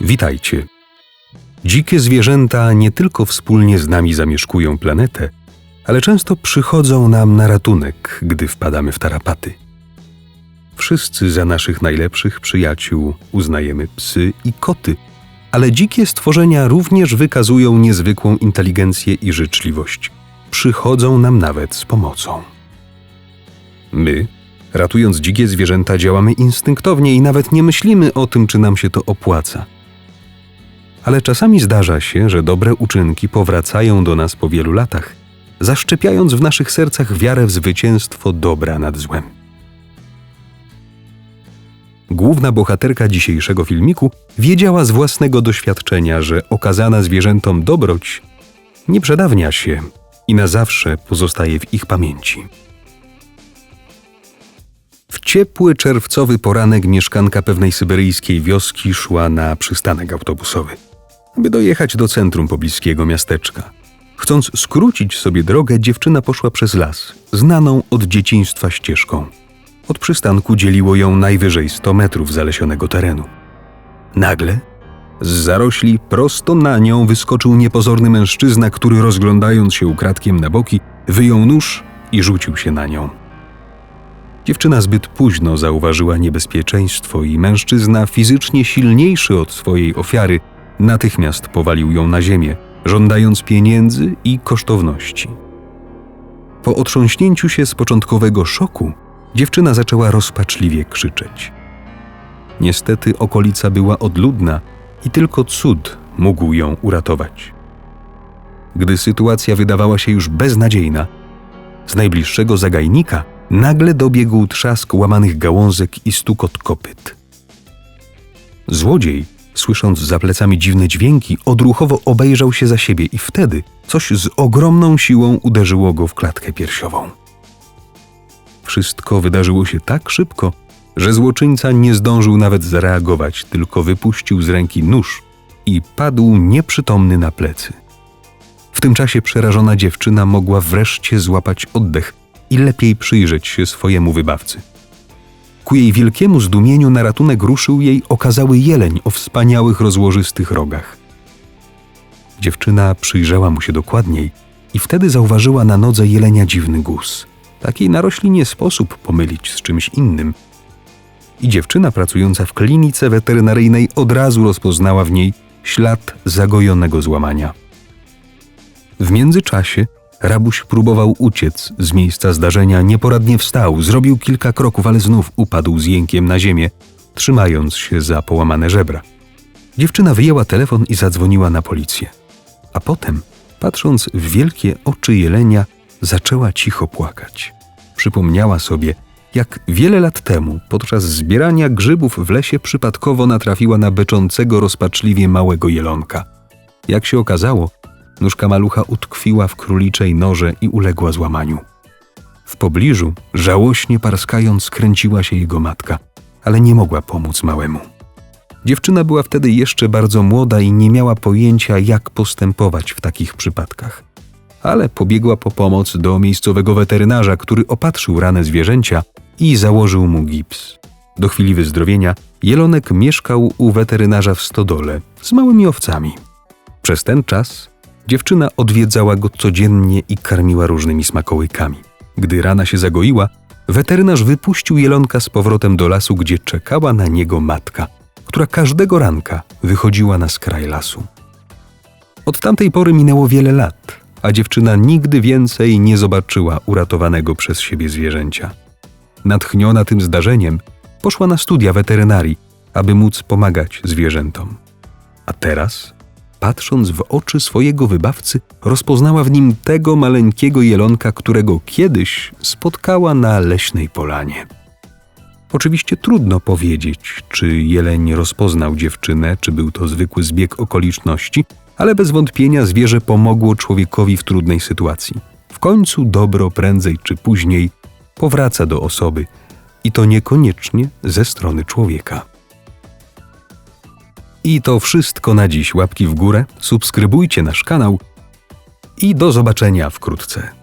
Witajcie. Dzikie zwierzęta nie tylko wspólnie z nami zamieszkują planetę, ale często przychodzą nam na ratunek, gdy wpadamy w tarapaty. Wszyscy za naszych najlepszych przyjaciół uznajemy psy i koty, ale dzikie stworzenia również wykazują niezwykłą inteligencję i życzliwość. Przychodzą nam nawet z pomocą. My, ratując dzikie zwierzęta, działamy instynktownie i nawet nie myślimy o tym, czy nam się to opłaca. Ale czasami zdarza się, że dobre uczynki powracają do nas po wielu latach, zaszczepiając w naszych sercach wiarę w zwycięstwo dobra nad złem. Główna bohaterka dzisiejszego filmiku wiedziała z własnego doświadczenia, że okazana zwierzętom dobroć nie przedawnia się i na zawsze pozostaje w ich pamięci. W ciepły czerwcowy poranek mieszkanka pewnej syberyjskiej wioski szła na przystanek autobusowy, aby dojechać do centrum pobliskiego miasteczka. Chcąc skrócić sobie drogę, dziewczyna poszła przez las, znaną od dzieciństwa ścieżką. Od przystanku dzieliło ją najwyżej 100 metrów zalesionego terenu. Nagle z zarośli prosto na nią wyskoczył niepozorny mężczyzna, który rozglądając się ukradkiem na boki, wyjął nóż i rzucił się na nią. Dziewczyna zbyt późno zauważyła niebezpieczeństwo i mężczyzna, fizycznie silniejszy od swojej ofiary, natychmiast powalił ją na ziemię, żądając pieniędzy i kosztowności. Po otrząśnięciu się z początkowego szoku, dziewczyna zaczęła rozpaczliwie krzyczeć. Niestety okolica była odludna i tylko cud mógł ją uratować. Gdy sytuacja wydawała się już beznadziejna, z najbliższego zagajnika nagle dobiegł trzask łamanych gałązek i stukot kopyt. Złodziej, słysząc za plecami dziwne dźwięki, odruchowo obejrzał się za siebie i wtedy coś z ogromną siłą uderzyło go w klatkę piersiową. Wszystko wydarzyło się tak szybko, że złoczyńca nie zdążył nawet zareagować, tylko wypuścił z ręki nóż i padł nieprzytomny na plecy. W tym czasie przerażona dziewczyna mogła wreszcie złapać oddech i lepiej przyjrzeć się swojemu wybawcy. Ku jej wielkiemu zdumieniu na ratunek ruszył jej okazały jeleń o wspaniałych rozłożystych rogach. Dziewczyna przyjrzała mu się dokładniej i wtedy zauważyła na nodze jelenia dziwny guz. Takiej narośli nie sposób pomylić z czymś innym. I dziewczyna pracująca w klinice weterynaryjnej od razu rozpoznała w niej ślad zagojonego złamania. W międzyczasie rabuś próbował uciec z miejsca zdarzenia, nieporadnie wstał, zrobił kilka kroków, ale znów upadł z jękiem na ziemię, trzymając się za połamane żebra. Dziewczyna wyjęła telefon i zadzwoniła na policję. A potem, patrząc w wielkie oczy jelenia, zaczęła cicho płakać. Przypomniała sobie, jak wiele lat temu, podczas zbierania grzybów w lesie, przypadkowo natrafiła na beczącego rozpaczliwie małego jelonka. Jak się okazało, nóżka malucha utkwiła w króliczej noże i uległa złamaniu. W pobliżu, żałośnie parskając, kręciła się jego matka, ale nie mogła pomóc małemu. Dziewczyna była wtedy jeszcze bardzo młoda i nie miała pojęcia, jak postępować w takich przypadkach ale pobiegła po pomoc do miejscowego weterynarza, który opatrzył ranę zwierzęcia i założył mu gips. Do chwili wyzdrowienia Jelonek mieszkał u weterynarza w stodole z małymi owcami. Przez ten czas dziewczyna odwiedzała go codziennie i karmiła różnymi smakołykami. Gdy rana się zagoiła, weterynarz wypuścił Jelonka z powrotem do lasu, gdzie czekała na niego matka, która każdego ranka wychodziła na skraj lasu. Od tamtej pory minęło wiele lat, a dziewczyna nigdy więcej nie zobaczyła uratowanego przez siebie zwierzęcia. Natchniona tym zdarzeniem, poszła na studia weterynarii, aby móc pomagać zwierzętom. A teraz, patrząc w oczy swojego wybawcy, rozpoznała w nim tego maleńkiego jelonka, którego kiedyś spotkała na leśnej polanie. Oczywiście trudno powiedzieć, czy jeleń rozpoznał dziewczynę, czy był to zwykły zbieg okoliczności, ale bez wątpienia zwierzę pomogło człowiekowi w trudnej sytuacji. W końcu dobro prędzej czy później powraca do osoby i to niekoniecznie ze strony człowieka. I to wszystko na dziś. Łapki w górę, subskrybujcie nasz kanał i do zobaczenia wkrótce.